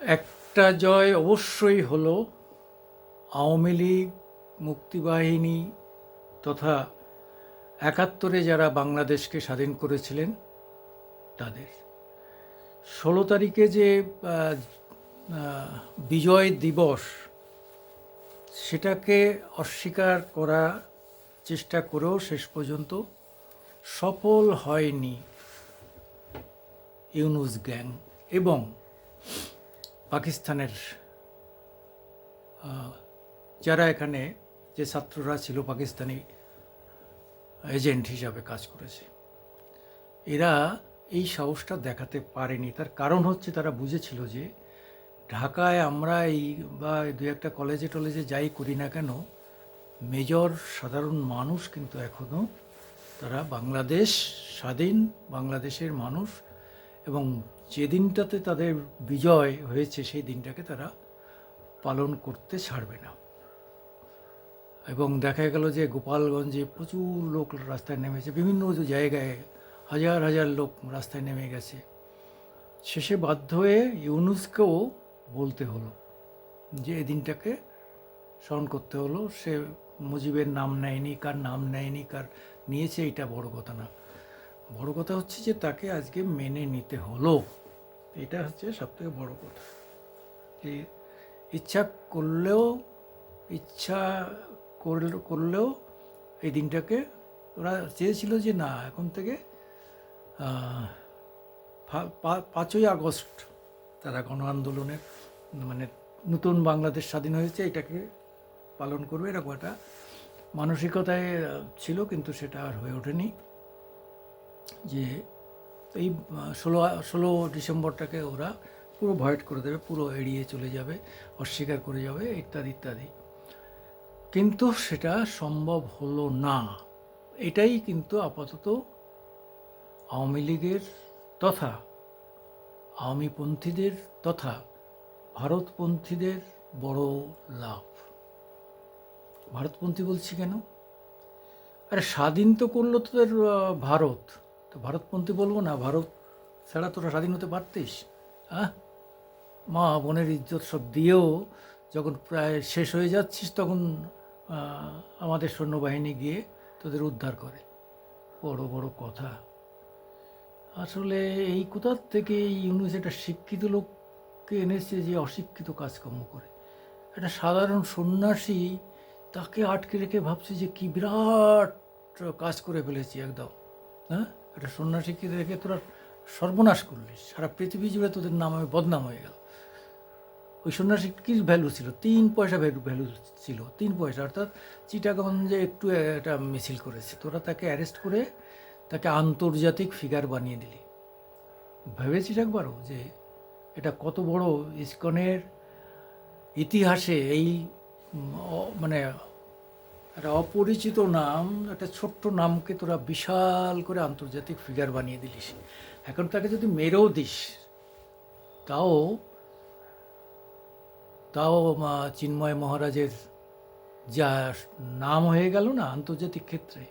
একটা জয় অবশ্যই হলো আওয়ামী লীগ, মুক্তিবাহিনী তথা একাত্তরে যারা বাংলাদেশকে স্বাধীন করেছিলেন, তাদের। ষোলো তারিখে যে বিজয় দিবস, সেটাকে অস্বীকার করা চেষ্টা করেও শেষ পর্যন্ত সফল হয়নি ইউনুস গ্যাং। এবং পাকিস্তানের যারা এখানে যে ছাত্ররা ছিল পাকিস্তানি এজেন্ট হিসাবে কাজ করেছে, এরা এই সাহসটা দেখাতে পারেনি। তার কারণ হচ্ছে তারা বুঝেছিল যে ঢাকায় আমরা এই বা দু একটা কলেজে টলেজে যাই করি না কেন, মেজর সাধারণ মানুষ কিন্তু এখনও তারা বাংলাদেশ স্বাধীন বাংলাদেশের মানুষ এবং যে দিনটাতে তাদের বিজয় হয়েছে, সেই দিনটাকে তারা পালন করতে ছাড়বে না। এবং দেখা গেল যে গোপালগঞ্জে প্রচুর লোক রাস্তায় নেমেছে, বিভিন্ন জায়গায় হাজার হাজার লোক রাস্তায় নেমে গেছে। শেষে বাধ্য হয়ে ইউনুসকেও বলতে হলো যে এই দিনটাকে স্মরণ করতে হলো, সে মুজিবের নাম নেয়নি, কার নাম নেয়নি, কার নিয়েছে এটা বড় কথা না। বড় কথা হচ্ছে যে তাকে আজকে মেনে নিতে হলো। এটা হচ্ছে সবথেকে বড় কথা। যে ইচ্ছা করলেও, ইচ্ছা করল- করলেও এই দিনটাকে ওরা চেয়েছিল যে না, এখন থেকে পাঁচই আগস্ট তারা গণ আন্দোলনের মানে নতুন বাংলাদেশ স্বাধীন হয়েছে, এটাকে পালন করবে, এরকম একটা মানসিকতায় ছিল, কিন্তু সেটা আর হয়ে ওঠেনি। যে এই ষোলো ষোলো ডিসেম্বরটাকে ওরা পুরো ভয়েড করে দেবে, পুরো এড়িয়ে চলে যাবে, অস্বীকার করে যাবে, ইত্যাদি ইত্যাদি। কিন্তু সেটা সম্ভব হলো না। এটাই কিন্তু আপাতত আওয়ামী লীগের তথা আওয়ামীপন্থীদের তথা ভারতপন্থীদের বড় লাভ। ভারতপন্থী বলছি কেন? আরে স্বাধীন তো করল তোদের ভারত। তো ভারতপন্থী বলব না, ভারত ছাড়া তোরা স্বাধীন হতে পারতিস? হ্যাঁ মা বোনের ইজ্জত সব দিয়েও যখন প্রায় শেষ হয়ে যাচ্ছিস তখন আমাদের সৈন্যবাহিনী গিয়ে তোদের উদ্ধার করে। বড় বড় কথা। আসলে এই কোথার থেকে ইউনুস একটা শিক্ষিত লোককে এনেছে যে অশিক্ষিত কাজকর্ম করে? একটা সাধারণ সন্ন্যাসী তাকে আটকে রেখে ভাবছে যে কি বিরাট কাজ করে ফেলেছি একদম। হ্যাঁ? একটা সন্ন্যাসীকে রেখে তোরা সর্বনাশ করলি। সারা পৃথিবী জুড়ে তোদের নাম নামে বদনাম হয়ে গেল ওই সন্ন্যাসী কি ভ্যালু ছিল? তিন পয়সা ভ্যালু ভ্যালু ছিল, তিন পয়সা। অর্থাৎ চিটাগঞ্জে একটু একটা মিছিল করেছে। তোরা তাকে অ্যারেস্ট করে তাকে আন্তর্জাতিক ফিগার বানিয়ে দিলি। ভেবেছিস একবারও যে এটা কত বড় ইস্কনের ইতিহাসে এই মানে একটা অপরিচিত নাম, একটা ছোট্ট নামকে তোরা বিশাল করে আন্তর্জাতিক ফিগার বানিয়ে দিলিস। এখন তাকে যদি মেরেও দিস, তাও তাও মা চিন্ময় মহারাজের যা নাম হয়ে গেল না আন্তর্জাতিক ক্ষেত্রে,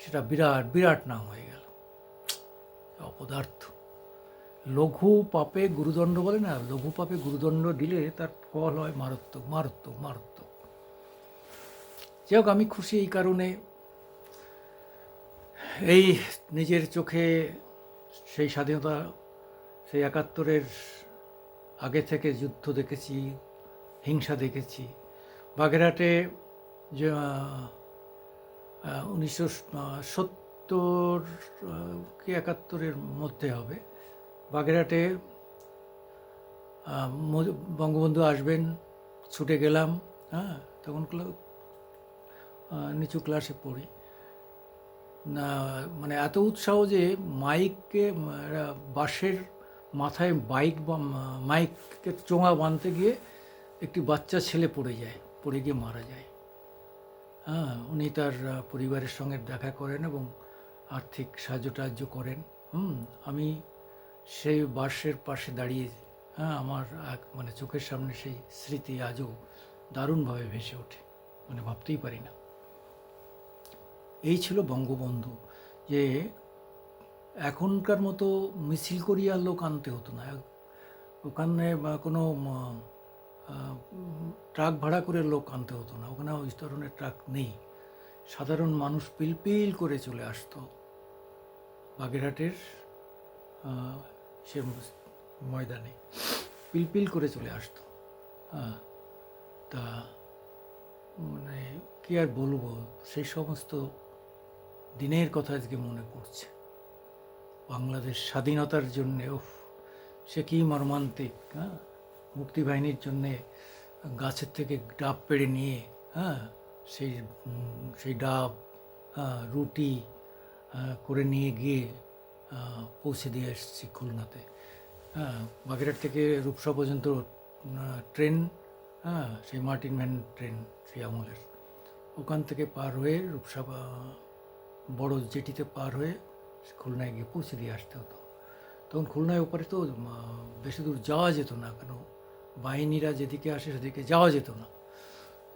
সেটা বিরাট বিরাট নাম হয়ে গেল। অপদার্থ। লঘু পাপে গুরুদণ্ড বলে না, লঘু পাপে গুরুদণ্ড দিলে তার ফল হয় মারাত্মক মারাত্মক মারাত্মক। যাই হোক আমি খুশি এই কারণে। এই নিজের চোখে সেই স্বাধীনতা, সেই একাত্তরের আগে থেকে যুদ্ধ দেখেছি, হিংসা দেখেছি। বাগেরহাটে যে উনিশশো সত্তর কি একাত্তরের মধ্যে হবে। বাগেরহাটে বঙ্গবন্ধু আসবেন, ছুটে গেলাম হ্যাঁ তখন নিচু ক্লাসে পড়ি। না মানে এত উৎসাহ যে মাইককে বাসের মাথায় বাইক বা- মাইককে চোঙা বাঁধতে গিয়ে একটি বাচ্চা ছেলে পড়ে যায়, পড়ে গিয়ে মারা যায়। হ্যাঁ উনি তার পরিবারের সঙ্গে দেখা করেন এবং আর্থিক সাহায্য টাহায্য করেন। হুম, আমি সেই বাসের পাশে দাঁড়িয়ে হ্যাঁ আমার এক- মানে চোখের সামনে সেই স্মৃতি আজও দারুণভাবে ভেসে ওঠে। মানে ভাবতেই পারি না। এই ছিল বঙ্গবন্ধু, যে এখনকার মতো মিছিল করিয়া লোক আনতে হতো না। ওখানে বা কোনো ট্রাক ভাড়া করে লোক আনতে হতো না। ওখানে ওই ধরনের ট্রাক নেই। সাধারণ মানুষ পিলপিল করে চলে আসতো। বাগেরহাটের সে ময়দানে পিলপিল করে চলে আসতো। হ্যাঁ তা মানে কি আর বলব? সেই সমস্ত দিনের কথা আজকে মনে পড়ছে। বাংলাদেশ স্বাধীনতার জন্যে উফ সে কি মর্মান্তিক হ্যাঁ? মুক্তিবাহিনীর জন্যে গাছের থেকে ডাব পেড়ে নিয়ে হ্যাঁ? সেই সেই ডাব হ্যাঁ, রুটি আহ, করে নিয়ে গিয়ে পৌঁছে দিয়ে এসেছি খুলনাতে। হ্যাঁ বাগেরহাট থেকে রূপসা পর্যন্ত ট্রেন হ্যাঁ সেই মার্টিন ভ্যান ট্রেন সেই আমলের। ওখান থেকে পার হয়ে রূপসা বড় জেটিতে পার হয়ে খুলনায় গিয়ে পৌঁছে দিয়ে আসতে হতো। তখন খুলনায় ওপারে তো বেশি দূর যাওয়া যেত না কেন? বাহিনীরা যেদিকে আসে সেদিকে যাওয়া যেত না।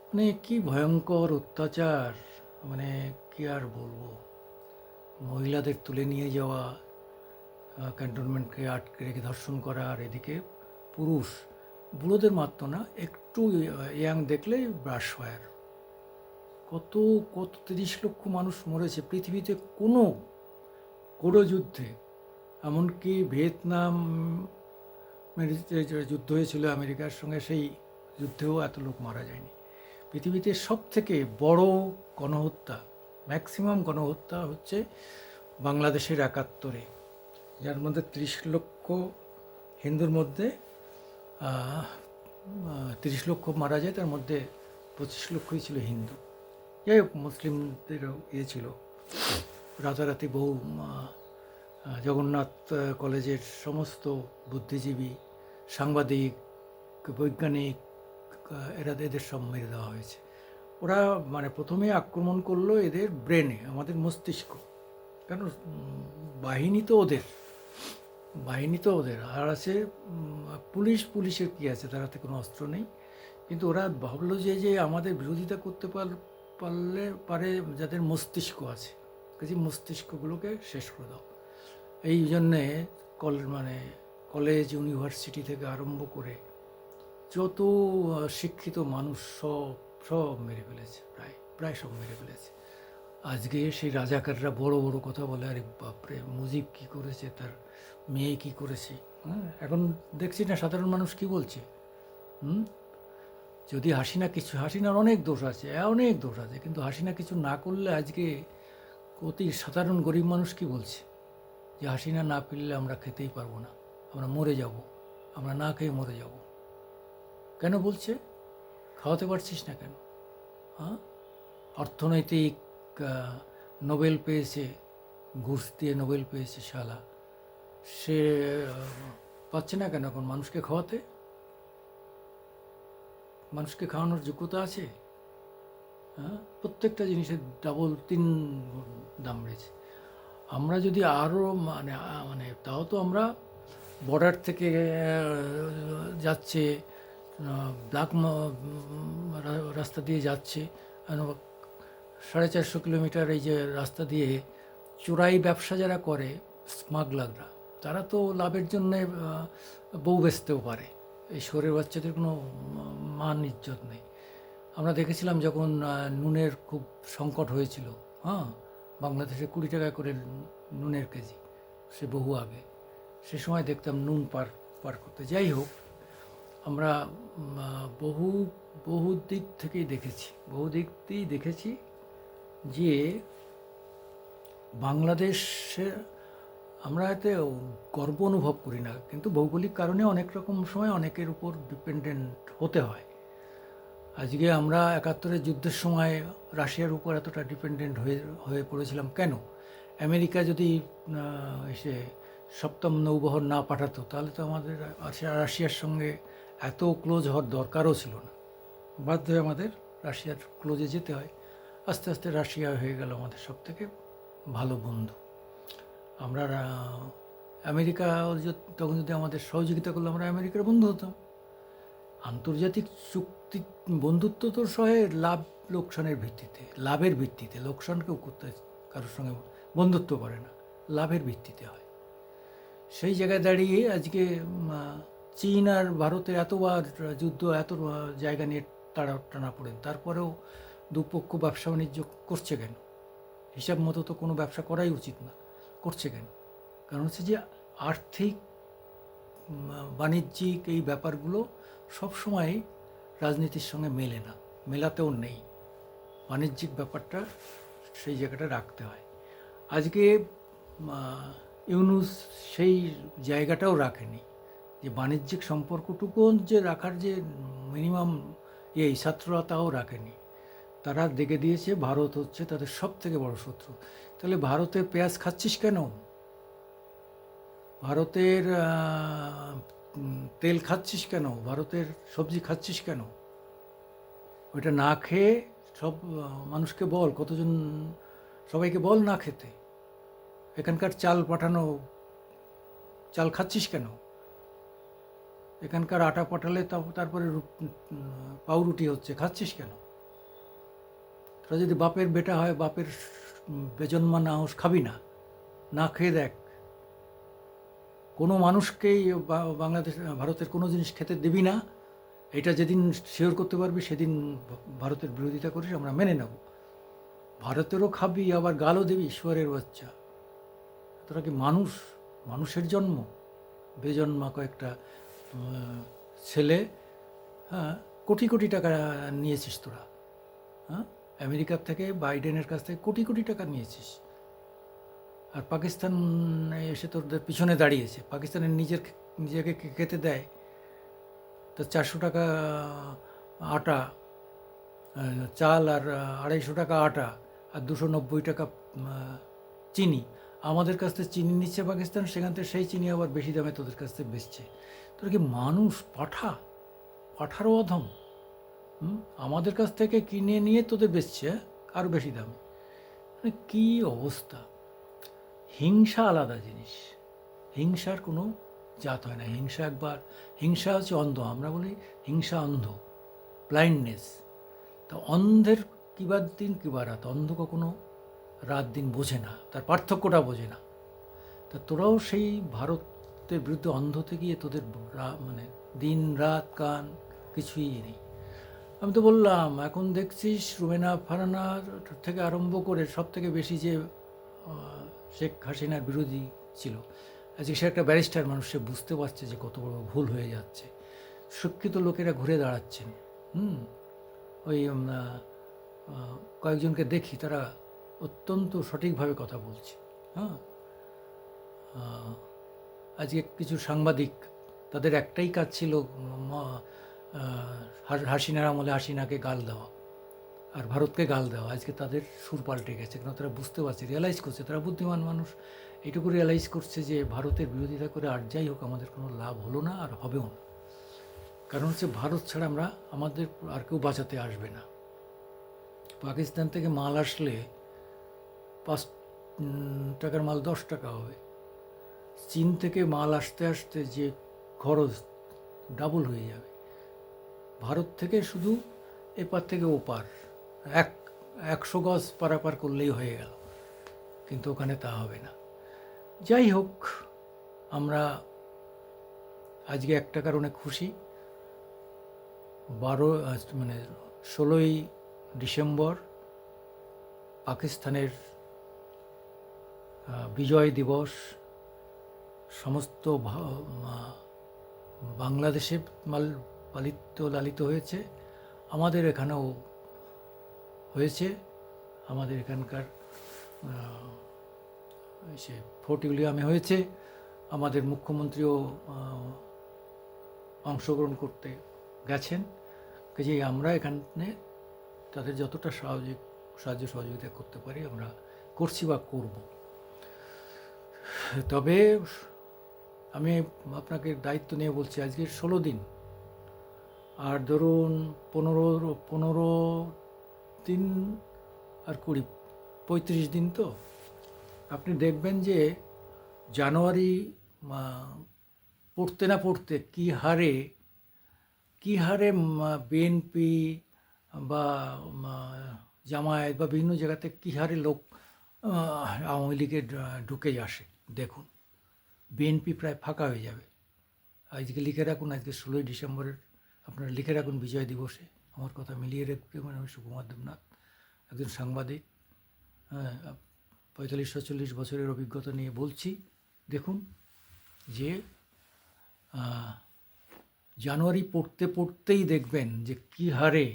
মানে কি ভয়ঙ্কর অত্যাচার মানে কি আর বলব? মহিলাদের তুলে নিয়ে যাওয়া ক্যান্টনমেন্টকে আটকে রেখে ধর্ষণ করা, আর এদিকে পুরুষ। বুড়োদের মারতো না, একটু ইয়াং দেখলেই ব্রাশ ফায়ার কত কত তিরিশ লক্ষ মানুষ মরেছে। পৃথিবীতে কোনো কোনো যুদ্ধে, এমনকি ভিয়েতনাম যুদ্ধ হয়েছিল আমেরিকার সঙ্গে, সেই যুদ্ধেও এত লোক মারা যায়নি। পৃথিবীতে সব থেকে বড় গণহত্যা, ম্যাক্সিমাম গণহত্যা হচ্ছে বাংলাদেশের একাত্তরে, যার মধ্যে ত্রিশ লক্ষ হিন্দুর মধ্যে তিরিশ লক্ষ মারা যায়, তার মধ্যে পঁচিশ লক্ষই ছিল হিন্দু। যাই হোক, মুসলিমদেরও ইয়ে ছিল। রাতারাতি বহু জগন্নাথ কলেজের সমস্ত বুদ্ধিজীবী, সাংবাদিক, বৈজ্ঞানিক এরা এদের সব মেরে দেওয়া হয়েছে। ওরা মানে প্রথমে আক্রমণ করল এদের ব্রেনে, আমাদের মস্তিষ্ক। কেন? বাহিনী তো ওদের। বাহিনী তো ওদের। আর আছে পুলিশ, পুলিশের কি আছে? তার হাতে কোনো অস্ত্র নেই। কিন্তু ওরা ভাবলো যে যে আমাদের বিরোধিতা করতে পার- পারলে, পারে যাদের মস্তিষ্ক আছে। কাজে মস্তিষ্কগুলোকে শেষ করে দাও। এই জন্যে কল মানে কলেজ, ইউনিভার্সিটি থেকে আরম্ভ করে যত শিক্ষিত মানুষ সব সব মেরে ফেলেছে, প্রায় প্রায় সব মেরে ফেলেছে। আজকে সেই রাজাকাররা বড় বড় কথা বলে, আরে বাপরে, মুজিব কি করেছে? তার মেয়ে কি করেছে? হ্যাঁ এখন দেখছি না সাধারণ মানুষ কি বলছে। হুম? যদি হাসিনা কিছু, হাসিনার অনেক দোষ আছে অনেক দোষ আছে, কিন্তু হাসিনা কিছু না করলে আজকে অতি সাধারণ গরিব মানুষ কি বলছে? যে হাসিনা না পেলে আমরা খেতেই পারব না, আমরা মরে যাব, আমরা না খেয়ে মরে যাব। কেন বলছে? খাওয়াতে পারছিস না কেন? হ্যাঁ? অর্থনৈতিক নোবেল পেয়েছে, ঘুষ দিয়ে নোবেল পেয়েছে শালা। সে পাচ্ছে না কেন এখন মানুষকে খাওয়াতে? মানুষকে খাওয়ানোর যোগ্যতা আছে? হ্যাঁ? প্রত্যেকটা জিনিসের ডাবল তিন দাম বেড়েছে আমরা যদি আরও মানে মানে তাও তো আমরা বর্ডার থেকে যাচ্ছে ব্ল্যাক রাস্তা দিয়ে যাচ্ছে সাড়ে চারশো কিলোমিটার এই যে রাস্তা দিয়ে চোরাই ব্যবসা যারা করে স্মাগলাররা তারা তো লাভের জন্যে বউ বেচতেও পারে। এই শহরের বাচ্চাদের কোনো মান ইজ্জত নেই। আমরা দেখেছিলাম যখন নুনের খুব সংকট হয়েছিল হ্যাঁ? বাংলাদেশে কুড়ি টাকা করে নুনের কেজি, সে বহু আগে। সে সময় দেখতাম নুন পার পার করতে। যাই হোক, আমরা বহু বহু দিক থেকেই দেখেছি, বহু দিক দিয়েই দেখেছি যে বাংলাদেশে আমরা এতে গর্ব অনুভব করি না, কিন্তু ভৌগোলিক কারণে অনেক রকম সময় অনেকের উপর ডিপেন্ডেন্ট হতে হয়। আজকে আমরা একাত্তরের যুদ্ধের সময় রাশিয়ার উপর এতটা ডিপেন্ডেন্ট হয়ে হয়ে পড়েছিলাম কেন? আমেরিকা যদি এসে সপ্তম নৌবহর না পাঠাতো, তাহলে তো আমাদের রাশিয়ার সঙ্গে এত ক্লোজ হওয়ার দরকারও ছিল না। বাধ্য হয়ে আমাদের রাশিয়ার ক্লোজে যেতে হয়। আস্তে আস্তে রাশিয়া হয়ে গেল আমাদের সব থেকে ভালো বন্ধু। আমরা আমেরিকা তখন যদি আমাদের সহযোগিতা করলে আমরা আমেরিকার বন্ধু হতাম। আন্তর্জাতিক চুক্তি, বন্ধুত্ব তো সহে লাভ, লোকসানের ভিত্তিতে, লাভের ভিত্তিতে। লোকসান কেউ করতে, কারোর সঙ্গে বন্ধুত্ব করে না, লাভের ভিত্তিতে হয়। সেই জায়গায় দাঁড়িয়ে আজকে চীন আর ভারতে এতবার যুদ্ধ, এত জায়গা নিয়ে তারা টানা পড়েন। তারপরেও দুপক্ষ ব্যবসা বাণিজ্য করছে কেন? হিসাব মতো তো কোনো ব্যবসা করাই উচিত না। করছে কেন? কারণ হচ্ছে যে আর্থিক বাণিজ্যিক এই ব্যাপারগুলো সবসময় রাজনীতির সঙ্গে মেলে না, মেলাতেও নেই। বাণিজ্যিক ব্যাপারটা সেই জায়গাটা রাখতে হয়। আজকে ইউনুস সেই জায়গাটাও রাখেনি যে বাণিজ্যিক সম্পর্কটুকু যে রাখার যে মিনিমাম এই ছাত্ররা তাও রাখেনি। তারা দেখে দিয়েছে ভারত হচ্ছে তাদের সব থেকে বড় শত্রু। তাহলে ভারতে পেঁয়াজ খাচ্ছিস কেন? ভারতের তেল খাচ্ছিস কেন? ভারতের সবজি খাচ্ছিস কেন? ওইটা না খেয়ে সব মানুষকে বল, কতজন, সবাইকে বল না খেতে। এখানকার চাল পাঠানো, চাল খাচ্ছিস কেন? এখানকার আটা পাঠালে তারপরে পাউরুটি হচ্ছে, খাচ্ছিস কেন? তোরা যদি বাপের বেটা হয়, বাপের বেজন্মা না হোস, খাবি না। না খেয়ে দেখ। কোনো মানুষকেই বাংলাদেশ, ভারতের কোনো জিনিস খেতে দিবি না। এটা যেদিন শেয়ার করতে পারবি, সেদিন ভারতের বিরোধিতা করিস, আমরা মেনে নেব। ভারতেরও খাবি, আবার গালও দিবি, ঈশ্বরের বাচ্চা। তোরা কি মানুষ? মানুষের জন্ম। বেজন্মা কয়েকটা ছেলে হ্যাঁ কোটি কোটি টাকা নিয়েছিস তোরা। হ্যাঁ? আমেরিকার থেকে, বাইডেনের কাছ থেকে কোটি কোটি টাকা নিয়েছিস। আর পাকিস্তান এসে তোদের পিছনে দাঁড়িয়েছে। পাকিস্তানের নিজের নিজেকে খেতে দেয়। তো চারশো টাকা আটা চাল আর আড়াইশো টাকা আটা আর দুশো নব্বই টাকা চিনি। আমাদের কাছ থেকে চিনি নিচ্ছে পাকিস্তান, সেখান থেকে সেই চিনি আবার বেশি দামে তোদের কাছ থেকে বেচছে। তোরা কি মানুষ? পাঠা? পাঠারও অধম? আমাদের কাছ থেকে কিনে নিয়ে তোদের বেচছে? আরও বেশি দামে। মানে কী অবস্থা? হিংসা আলাদা জিনিস। হিংসার কোনো জাত হয় না। হিংসা একবার, হিংসা হচ্ছে অন্ধ। আমরা বলি হিংসা অন্ধ ব্লাইন্ডনেস তা অন্ধের কিবার দিন কিবার রাত? অন্ধ কখনো রাত দিন বোঝে না। তার পার্থক্যটা বোঝে না। তা তোরাও সেই ভারতের বিরুদ্ধে অন্ধতে গিয়ে তোদের মানে দিন, রাত, কান কিছুই নেই। আমি তো বললাম, এখন দেখছিস রুমেনা ফারানার থেকে আরম্ভ করে সব থেকে বেশি যে শেখ হাসিনার বিরোধী ছিল, আজকে সে একটা ব্যারিস্টার মানুষ, সে বুঝতে পারছে যে কত বড় ভুল হয়ে যাচ্ছে। শিক্ষিত লোকেরা ঘুরে দাঁড়াচ্ছেন, হুম? ওই কয়েকজনকে দেখি, তারা অত্যন্ত সঠিকভাবে কথা বলছে হ্যাঁ? আজকে কিছু সাংবাদিক, তাদের একটাই কাজ ছিল হাসিনার আমলে হাসিনাকে গাল দেওয়া আর ভারতকে গাল দেওয়া, আজকে তাদের সুর পাল্টে গেছে কারণ তারা বুঝতে পারছে রিয়েলাইজ করছে, তারা বুদ্ধিমান মানুষ। এইটুকু রিয়েলাইজ করছে যে ভারতের বিরোধিতা করে আর যাই হোক আমাদের কোনো লাভ হলো না আর হবেও না। কারণ হচ্ছে ভারত ছাড়া আমরা আমাদের আর কেউ বাঁচাতে আসবে না। পাকিস্তান থেকে মাল আসলে পাঁচ টাকার মাল দশ টাকা হবে। চীন থেকে মাল আসতে আসতে যে খরচ ডাবল হয়ে যাবে। ভারত থেকে শুধু এপার থেকে ওপার। এক, একশো গজ পারাপার করলেই হয়ে গেল। কিন্তু ওখানে তা হবে না। যাই হোক, আমরা আজকে একটা কারণে খুশি। বারো মানে ষোলোই ডিসেম্বর পাকিস্তানের বিজয় দিবস। সমস্ত বাংলাদেশে মাল পালিত, লালিত হয়েছে। আমাদের এখানেও হয়েছে। আমাদের এখানকার সে ফোর্ট উইলিয়ামে হয়েছে। আমাদের মুখ্যমন্ত্রীও অংশগ্রহণ করতে গেছেন। কাজেই আমরা এখানে তাদের যতটা সাহায্য সাহায্য সহযোগিতা করতে পারি, আমরা করছি বা করব। তবে আমি আপনাকে দায়িত্ব নিয়ে বলছি, আজকে ষোলো দিন। আর ধরুন পনেরো পনেরো দিন আর কুড়ি, পঁয়ত্রিশ দিন তো। আপনি দেখবেন যে জানুয়ারি পড়তে না পড়তে কী হারে কী হারে বিএনপি বা জামায়াত বা বিভিন্ন জায়গাতে কী হারে লোক আওয়ামী লীগে ঢুকে আসে, দেখুন। বিএনপি প্রায় ফাঁকা হয়ে যাবে। আজকে লিখে রাখুন, আজকে ষোলোই ডিসেম্বরের আপনারা লিখে রাখুন বিজয় দিবসে। আমার কথা মিলিয়ে রাখবে মানে আমি সুকুমার দেবনাথ, একজন সাংবাদিক। হ্যাঁ পঁয়তাল্লিশ ছচল্লিশ বছরের অভিজ্ঞতা নিয়ে বলছি, দেখুন যে জানুয়ারি পড়তে পড়তেই দেখবেন যে কী হারে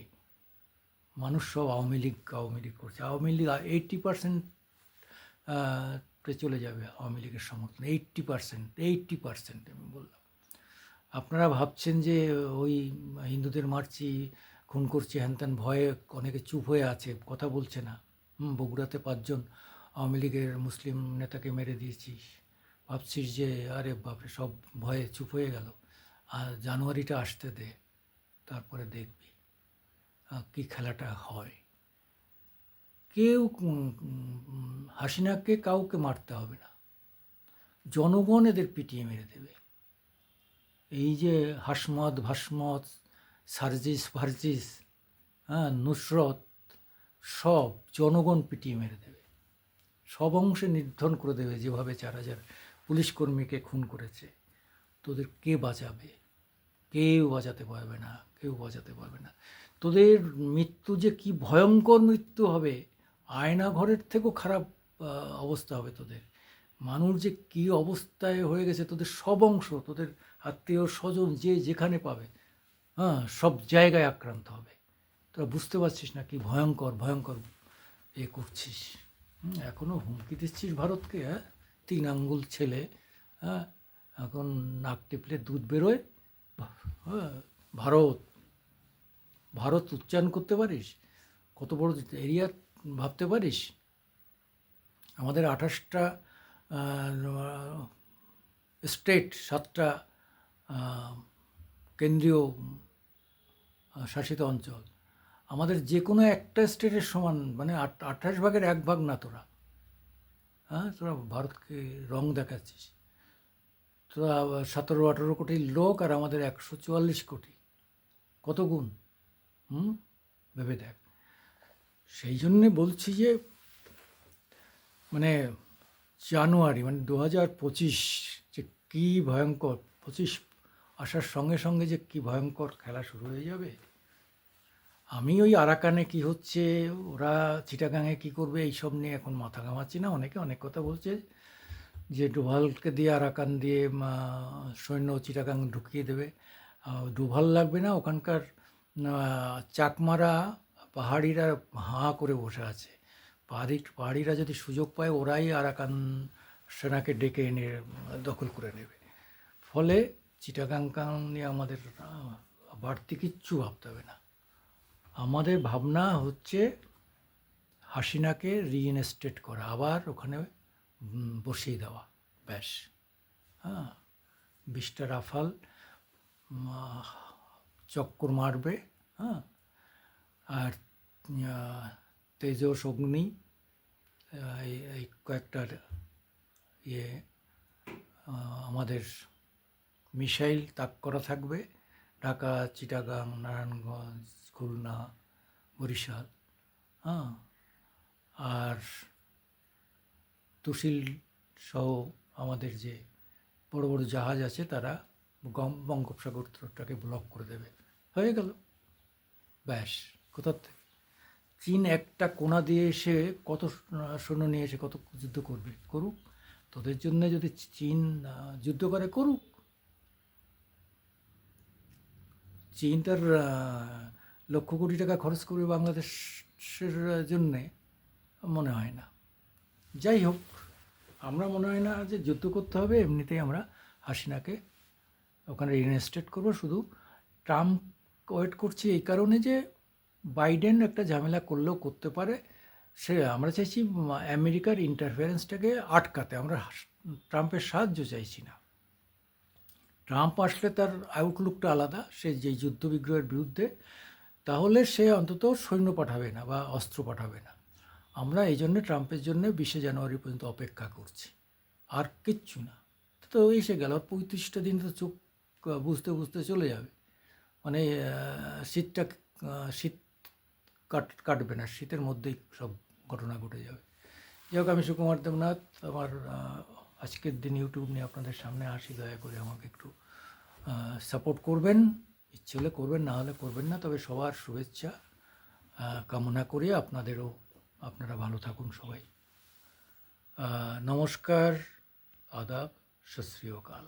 মানুষ সব আওয়ামী লীগ আওয়ামী লীগ করছে। আওয়ামী লীগ এইট্টি পার্সেন্ট চলে যাবে আওয়ামী লীগের সমর্থন। এইট্টি পার্সেন্ট এইট্টি পার্সেন্ট আমি বললাম। আপনারা ভাবছেন যে ওই হিন্দুদের মারছি, খুন করছি, হ্যান ত্যান ভয়ে অনেকে চুপ হয়ে আছে, কথা বলছে না। বগুড়াতে পাঁচজন আওয়ামী লীগের মুসলিম নেতাকে মেরে দিয়েছিস। ভাবছিস যে, আরে বাপরে, সব ভয়ে চুপ হয়ে গেল। আর জানুয়ারিটা আসতে দে, তারপরে দেখবি কি খেলাটা হয়। কেউ হাসিনাকে কাউকে মারতে হবে না। জনগণ এদের পিটিয়ে মেরে দেবে। এই যে হাসমত, ভাসমত, সার্জিস, ফার্জিস হ্যাঁ নুসরত, সব জনগণ পিটিয়ে মেরে দেবে। সব অংশে নির্ধন করে দেবে যেভাবে চার হাজার পুলিশ কর্মীকে খুন করেছে। তোদের কে বাঁচাবে? কেউ বাঁচাতে পারবে না, কেউ বাঁচাতে পারবে না। তোদের মৃত্যু যে কি ভয়ঙ্কর মৃত্যু হবে আয়না ঘরের থেকেও খারাপ অবস্থা হবে তোদের। মানুষ যে কী অবস্থায় হয়ে গেছে, তোদের সব অংশ, তোদের আত্মীয় স্বজন যে যেখানে পাবে হ্যাঁ সব জায়গায় আক্রান্ত হবে। তোরা বুঝতে পারছিস না কি ভয়ঙ্কর ভয়ঙ্কর এ করছিস। এখনও হুমকি দিচ্ছিস ভারতকে হ্যাঁ? তিন আঙ্গুল ছেলে হ্যাঁ? এখন নাক টিপলে দুধ বেরোয়। হ্যাঁ ভারত ভারত উচ্চারণ করতে পারিস? কত বড় এরিয়া ভাবতে পারিস? আমাদের আঠাশটা স্টেট সাতটা কেন্দ্রীয় শাসিত অঞ্চল। আমাদের যে কোনো একটা স্টেটের সমান মানে আঠাশ ভাগের এক ভাগ না তোরা। হ্যাঁ তোরা ভারতকে রং দেখাচ্ছিস। তোরা সতেরো, আঠেরো কোটি লোক আর আমাদের একশো চুয়াল্লিশ কোটি। কত গুণ? হুম? ভেবে দেখ। সেই জন্যে বলছি যে মানে জানুয়ারি মানে দু হাজার পঁচিশ যে কী ভয়ঙ্কর, পঁচিশ আসার সঙ্গে সঙ্গে যে কী ভয়ঙ্কর খেলা শুরু হয়ে যাবে। আমি ওই আরাকানে কি হচ্ছে, ওরা চিটাগাঙে কি করবে, এইসব নিয়ে এখন মাথা ঘামাচ্ছি না। অনেকে অনেক কথা বলছে যে ডোভালকে দিয়ে আরাকান দিয়ে সৈন্য চিটাগাং ঢুকিয়ে দেবে। ডোভাল লাগবে না, ওখানকার চাকমারা পাহাড়িরা হাঁ করে বসে আছে। পাহাড়ি পাহাড়িরা যদি সুযোগ পায়, ওরাই আরাকান সেনাকে ডেকে এনে দখল করে নেবে। ফলে চিটাগাং নিয়ে আমাদের বাড়তি কিচ্ছু ভাবতে হবে না। আমাদের ভাবনা হচ্ছে হাসিনাকে রিইনস্টেট করা, আবার ওখানে বসিয়ে দেওয়া, ব্যাস। হ্যাঁ বিশটা রাফাল চক্কর মারবে হ্যাঁ আর তেজস অগ্নি এই- এই কয়েকটার ইয়ে আমাদের মিসাইল তাক করা থাকবে। ঢাকা, চিটাগাং, নারায়ণগঞ্জ, খুলনা, বরিশাল হ্যাঁ। আর তুশিল সহ আমাদের যে বড় বড় জাহাজ আছে, তারা বঙ্গোপসাগরটাকে ব্লক করে দেবে। হয়ে গেল। ব্যাস। কোথার থেকে? চীন একটা কোনা দিয়ে এসে কত সৈন্য নিয়ে এসে কত যুদ্ধ করবে, করুক। তোদের জন্য যদি চীন যুদ্ধ করে, করুক। চীন তার লক্ষ কোটি টাকা খরচ করবে বাংলাদেশের জন্যে, মনে হয় না। যাই হোক, আমরা মনে হয় না যে যুদ্ধ করতে হবে, এমনিতেই আমরা হাসিনাকে ওখানে রিইনস্টেট করব। শুধু ট্রাম্প ওয়েট করছি এই কারণে যে বাইডেন একটা ঝামেলা করলেও করতে পারে। সে, আমরা চাইছি আমেরিকার ইন্টারফারেন্সটাকে আটকাতে। আমরা ট্রাম্পের সাহায্য চাইছি না। ট্রাম্প আসলে তার আউটলুকটা আলাদা। সে যে যুদ্ধ বিগ্রহের বিরুদ্ধে, তাহলে সে অন্তত সৈন্য পাঠাবে না বা অস্ত্র পাঠাবে না। আমরা এই জন্যে ট্রাম্পের জন্য বিশে জানুয়ারি পর্যন্ত অপেক্ষা করছি। আর কিচ্ছু না। তো এসে গেল। আর পঁয়ত্রিশটা দিন তো চোখ, বুঝতে বুঝতে চলে যাবে। মানে শীতটা শীত কাট, কাটবে না, শীতের মধ্যেই সব ঘটনা ঘটে যাবে। যাই হোক, আমি সুকুমার দেবনাথ, আমার আজকের দিন ইউটিউব নিয়ে আপনাদের সামনে আসি, দয়া করে আমাকে একটু সাপোর্ট করবেন। ইচ্ছে হলে করবেন, না হলে করবেন না, তবে সবার শুভেচ্ছা কামনা করি আপনাদেরও, আপনারা ভালো থাকুন সবাই। নমস্কার, আদাব সত শ্রী অকাল